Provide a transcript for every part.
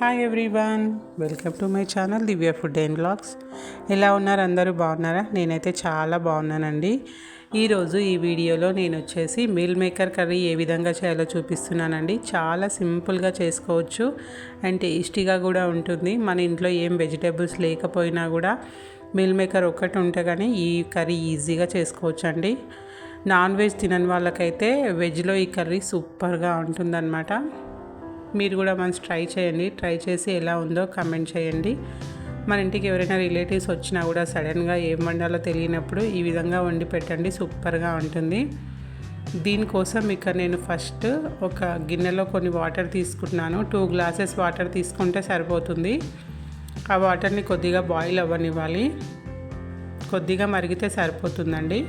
Hi everyone welcome to my channel Divya food and blogs ఎలా ఉన్నారు? అందరూ బాగున్నారా? నేనైతే చాలా బాగున్నానండి. ఈరోజు ఈ వీడియోలో నేను వచ్చేసి మీల్ మేకర్ కర్రీ ఏ విధంగా చేయాలో చూపిస్తున్నానండి. చాలా సింపుల్గా చేసుకోవచ్చు. అండ్ టేస్టీగా కూడా ఉంటుంది. మన ఇంట్లో ఏం వెజిటేబుల్స్ లేకపోయినా కూడా మీల్ మేకర్ ఒక్కటి ఉంటే కానీ ఈ కర్రీ ఈజీగా చేసుకోవచ్చు అండి నాన్ వెజ్ తినని వాళ్ళకైతే వెజ్లో ఈ కర్రీ సూపర్గా ఉంటుందన్నమాట. మీరు కూడా మంచి ట్రై చేయండి. ట్రై చేసి ఎలా ఉందో కమెంట్ చేయండి. మన ఇంటికి ఎవరైనా రిలేటివ్స్ వచ్చినా కూడా సడన్గా ఏం వండాలో తెలియనప్పుడు ఈ విధంగా వండి పెట్టండి. సూపర్గా ఉంటుంది. దీనికోసం ఇక్కడ నేను ఫస్ట్ ఒక గిన్నెలో కొన్ని వాటర్ తీసుకుంటున్నాను. టూ గ్లాసెస్ వాటర్ తీసుకుంటే సరిపోతుంది. ఆ వాటర్ని కొద్దిగా బాయిల్ అవ్వనివ్వాలి. కొద్దిగా మరిగితే సరిపోతుందండి.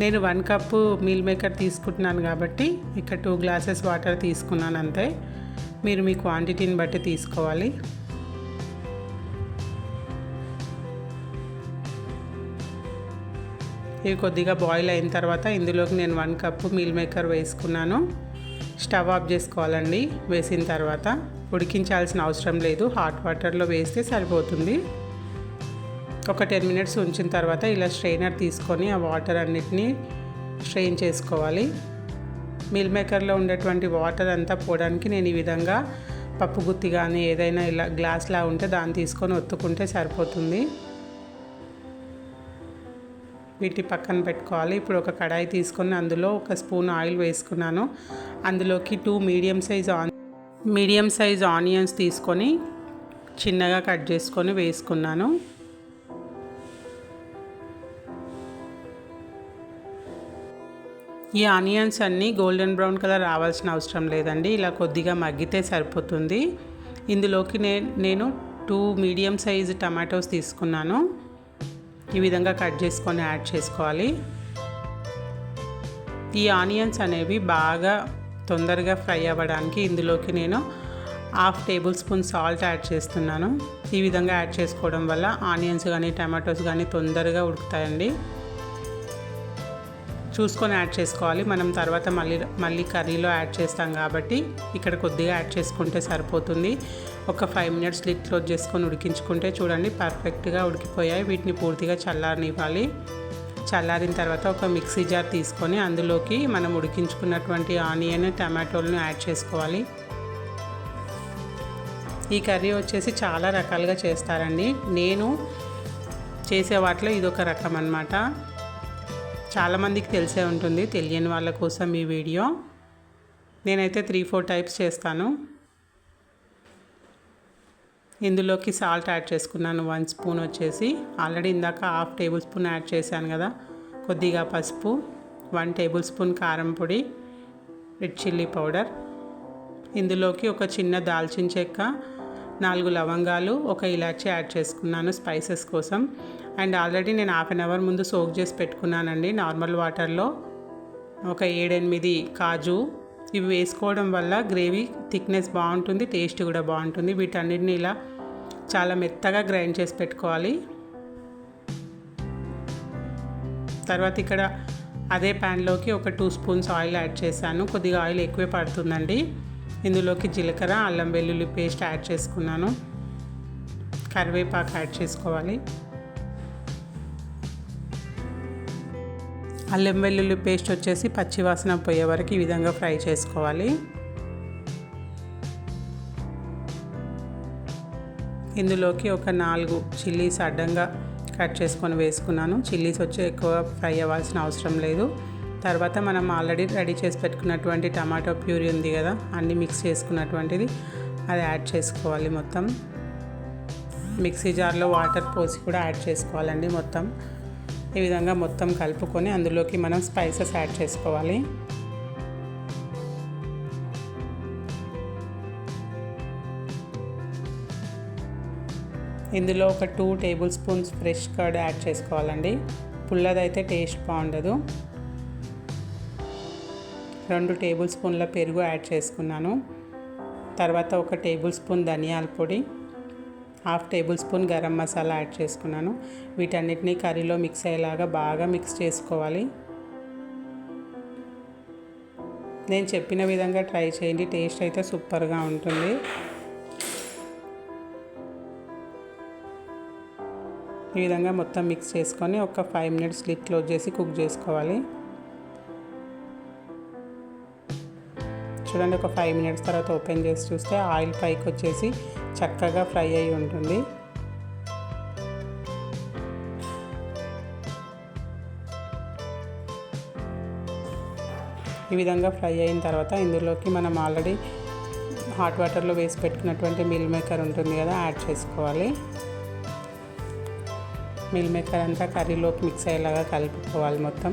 నేను వన్ కప్పు మీల్ మేకర్ తీసుకుంటున్నాను కాబట్టి ఇక్కడ టూ గ్లాసెస్ వాటర్ తీసుకున్నాను అంతే. మీరు మీ క్వాంటిటీని బట్టి తీసుకోవాలి. ఇవి కొద్దిగా బాయిల్ అయిన తర్వాత ఇందులోకి నేను వన్ కప్పు మీల్ మేకర్ వేసుకున్నాను. స్టవ్ ఆఫ్ చేసుకోవాలండి. వేసిన తర్వాత ఉడికించాల్సిన అవసరం లేదు. హాట్ వాటర్లో వేస్తే సరిపోతుంది. ఒక టెన్ మినిట్స్ ఉంచిన తర్వాత ఇలా స్ట్రెయినర్ తీసుకొని ఆ వాటర్ అన్నిటినీ స్ట్రెయిన్ చేసుకోవాలి. మిల్ మేకర్లో ఉండేటువంటి వాటర్ అంతా పోవడానికి నేను ఈ విధంగా పప్పు గుత్తి కానీ ఏదైనా ఇలా గ్లాస్లా ఉంటే దాన్ని తీసుకొని ఒత్తుకుంటే సరిపోతుంది. వీటి పక్కన పెట్టుకోవాలి. ఇప్పుడు ఒక కడాయి తీసుకొని అందులో ఒక స్పూన్ ఆయిల్ వేసుకున్నాను. అందులోకి two medium size on medium size onions తీసుకొని చిన్నగా కట్ చేసుకొని వేసుకున్నాను. ఈ ఆనియన్స్ అన్నీ గోల్డెన్ బ్రౌన్ కలర్ రావాల్సిన అవసరం లేదండి. ఇలా కొద్దిగా మగ్గితే సరిపోతుంది. ఇందులోకి నే నేను టూ మీడియం సైజ్ టమాటోస్ తీసుకున్నాను. ఈ విధంగా కట్ చేసుకొని యాడ్ చేసుకోవాలి. ఈ ఆనియన్స్ అనేవి బాగా తొందరగా ఫ్రై అవ్వడానికి ఇందులోకి నేను half tablespoon salt add చేస్తున్నాను. ఈ విధంగా యాడ్ చేసుకోవడం వల్ల ఆనియన్స్ కానీ టమాటోస్ కానీ తొందరగా ఉడుకుతాయండి. చూసుకొని యాడ్ చేసుకోవాలి. మనం తర్వాత మళ్ళీ మళ్ళీ కర్రీలో యాడ్ చేస్తాం కాబట్టి ఇక్కడ కొద్దిగా యాడ్ చేసుకుంటే సరిపోతుంది. ఒక ఫైవ్ మినిట్స్ లిట్ క్లోజ్ చేసుకొని ఉడికించుకుంటే చూడండి పర్ఫెక్ట్గా ఉడికిపోయాయి. వీటిని పూర్తిగా చల్లారనివ్వాలి. చల్లారిన తర్వాత ఒక మిక్సీ జార్ తీసుకొని అందులోకి మనం ఉడికించుకున్నటువంటి ఆనియన్ టమాటోలను యాడ్ చేసుకోవాలి. ఈ కర్రీ వచ్చేసి చాలా రకాలుగా చేస్తారండి. నేను చేసే వాటిలో ఇదొక రకం అన్నమాట చాలామందికి తెలిసే ఉంటుంది తెలియని వాళ్ళ కోసం ఈ వీడియో. నేనైతే త్రీ ఫోర్ టైప్స్ చేస్తాను. ఇందులోకి సాల్ట్ యాడ్ చేసుకున్నాను వన్ స్పూన్ వచ్చేసి. ఆల్రెడీ ఇందాక హాఫ్ టేబుల్ స్పూన్ యాడ్ చేశాను కదా కొద్దిగా పసుపు వన్ టేబుల్ స్పూన్ కారం పొడి రెడ్ చిల్లీ పౌడర్ ఇందులోకి ఒక చిన్న దాల్చిన చెక్క నాలుగు లవంగాలు ఒక ఇలాచీ యాడ్ చేసుకున్నాను స్పైసెస్ కోసం. అండ్ ఆల్రెడీ నేను హాఫ్ అన్ అవర్ ముందు సోక్ చేసి పెట్టుకున్నానండి నార్మల్ వాటర్లో. ఒక ఏడెనిమిది కాజు. ఇవి వేసుకోవడం వల్ల గ్రేవీ థిక్నెస్ బాగుంటుంది టేస్ట్ కూడా బాగుంటుంది. వీటన్నిటిని ఇలా చాలా మెత్తగా గ్రైండ్ చేసి పెట్టుకోవాలి. తర్వాత ఇక్కడ అదే ప్యాన్లోకి ఒక టూ స్పూన్స్ ఆయిల్ యాడ్ చేశాను. కొద్దిగా ఆయిల్ ఎక్కువే పడుతుందండి. ఇందులోకి జీలకర్ర అల్లం వెల్లుల్లి పేస్ట్ యాడ్ చేసుకున్నాను. కరివేపాకు యాడ్ చేసుకోవాలి. అల్లం వెల్లుల్లి పేస్ట్ వచ్చేసి పచ్చివాసన పోయే వరకు ఈ విధంగా ఫ్రై చేసుకోవాలి. ఇందులోకి ఒక నాలుగు చిల్లీస్ అడ్డంగా కట్ చేసుకొని వేసుకున్నాను. చిల్లీస్ వచ్చి ఎక్కువ ఫ్రై అవ్వాల్సిన అవసరం లేదు. తర్వాత మనం ఆల్రెడీ రెడీ చేసి పెట్టుకున్నటువంటి టమాటో ప్యూరీ ఉంది కదా అన్నీ మిక్స్ చేసుకున్నటువంటిది అది యాడ్ చేసుకోవాలి మొత్తం. మిక్సీ జార్లో వాటర్ పోసి కూడా యాడ్ చేసుకోవాలండి మొత్తం. ఈ విధంగా మొత్తం కలుపుకొని అందులోకి మనం స్పైసెస్ యాడ్ చేసుకోవాలి. ఇందులో ఒక two tablespoons fresh curd add చేసుకోవాలండి. పుల్లదైతే టేస్ట్ బాగుండదు. రెండు టేబుల్ స్పూన్ల పెరుగు యాడ్ చేసుకున్నాను. తర్వాత ఒక టేబుల్ స్పూన్ ధనియాల పొడి half tablespoon garam masala add చేసుకున్నాను. వీటన్నిటిని కర్రీలో మిక్స్ అయ్యేలాగా బాగా మిక్స్ చేసుకోవాలి. నేను చెప్పిన విధంగా ట్రై చేయండి టేస్ట్ అయితే సూపర్గా ఉంటుంది. ఈ విధంగా మొత్తం మిక్స్ చేసుకొని ఒక ఫైవ్ మినిట్స్ లిడ్ క్లోజ్ చేసి కుక్ చేసుకోవాలి. చూడండి ఒక ఫైవ్ మినిట్స్ తర్వాత ఓపెన్ చేసి చూస్తే ఆయిల్ పైకి వచ్చేసి చక్కగా ఫ్రై అయి ఉంటుంది. ఈ విధంగా ఫ్రై అయిన తర్వాత ఇందులోకి మనం ఆల్రెడీ హాట్ వాటర్లో వేసి పెట్టుకున్నటువంటి మిల్ మేకర్ ఉంటుంది కదా యాడ్ చేసుకోవాలి. మిల్ మేకర్ అంతా కర్రీలోకి మిక్స్ అయ్యేలాగా కలుపుకోవాలి మొత్తం.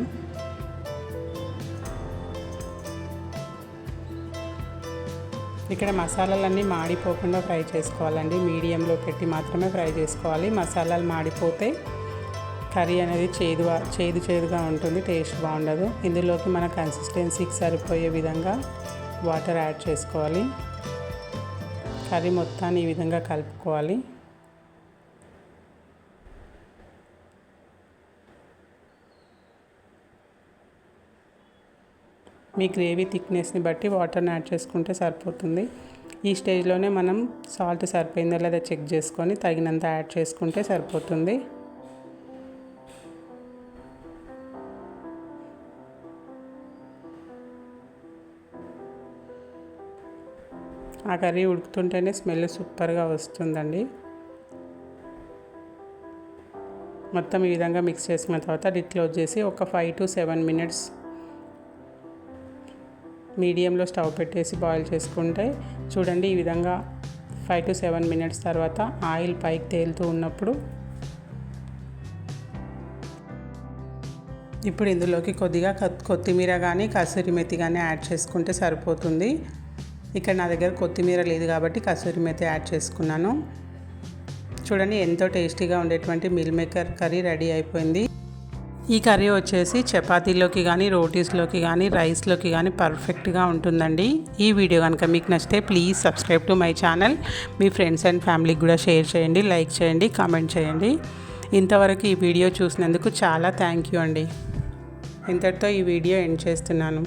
ఇక్కడ మసాలాలన్నీ మాడిపోకుండా ఫ్రై చేసుకోవాలండి. మీడియంలో పెట్టి మాత్రమే ఫ్రై చేసుకోవాలి. మసాలాలు మాడిపోతే కర్రీ అనేది చేదు చేదు చేదుగా ఉంటుంది టేస్ట్ బాగుండదు. ఇందులోకి మన కన్సిస్టెన్సీకి సరిపోయే విధంగా వాటర్ యాడ్ చేసుకోవాలి. కర్రీ మొత్తాన్ని ఈ విధంగా కలుపుకోవాలి. మీ గ్రేవీ థిక్నెస్ని బట్టి వాటర్ని యాడ్ చేసుకుంటే సరిపోతుంది. ఈ స్టేజ్లోనే మనం సాల్ట్ సరిపోయిందో లేదా చెక్ చేసుకొని తగినంత యాడ్ చేసుకుంటే సరిపోతుంది. ఆ కర్రీ ఉడుకుతుంటేనే స్మెల్ సూపర్గా వస్తుందండి. మొత్తం ఈ విధంగా మిక్స్ చేసుకున్న తర్వాత లిడ్ క్లోజ్ చేసి ఒక ఫైవ్ టు సెవెన్ మినిట్స్ మీడియంలో స్టవ్ పెట్టేసి బాయిల్ చేసుకుంటే చూడండి ఈ విధంగా ఫైవ్ టు సెవెన్ మినిట్స్ తర్వాత ఆయిల్ పైకి తేలుతూ ఉన్నప్పుడు ఇప్పుడు ఇందులోకి కొద్దిగా కొత్తిమీర కానీ కసూరి మెతి కానీ యాడ్ చేసుకుంటే సరిపోతుంది. ఇక్కడ నా దగ్గర కొత్తిమీర లేదు కాబట్టి కసూరి మెతి యాడ్ చేసుకున్నాను. చూడండి ఎంతో టేస్టీగా ఉండేటువంటి మిల్ మేకర్ కర్రీ రెడీ అయిపోయింది. ఈ కర్రీ వచ్చేసి చపాతీలోకి కానీ రోటీస్లోకి కానీ రైస్లోకి కానీ పర్ఫెక్ట్గా ఉంటుందండి. ఈ వీడియో కనుక మీకు నచ్చితే please subscribe to my channel. Me friends and ఫ్యామిలీకి కూడా షేర్ చేయండి లైక్ చేయండి కామెంట్ చేయండి. ఇంతవరకు ఈ వీడియో చూసినందుకు చాలా థ్యాంక్ యూ అండి. ఇంతటితో ఈ వీడియో ఎండ్ చేస్తున్నాను.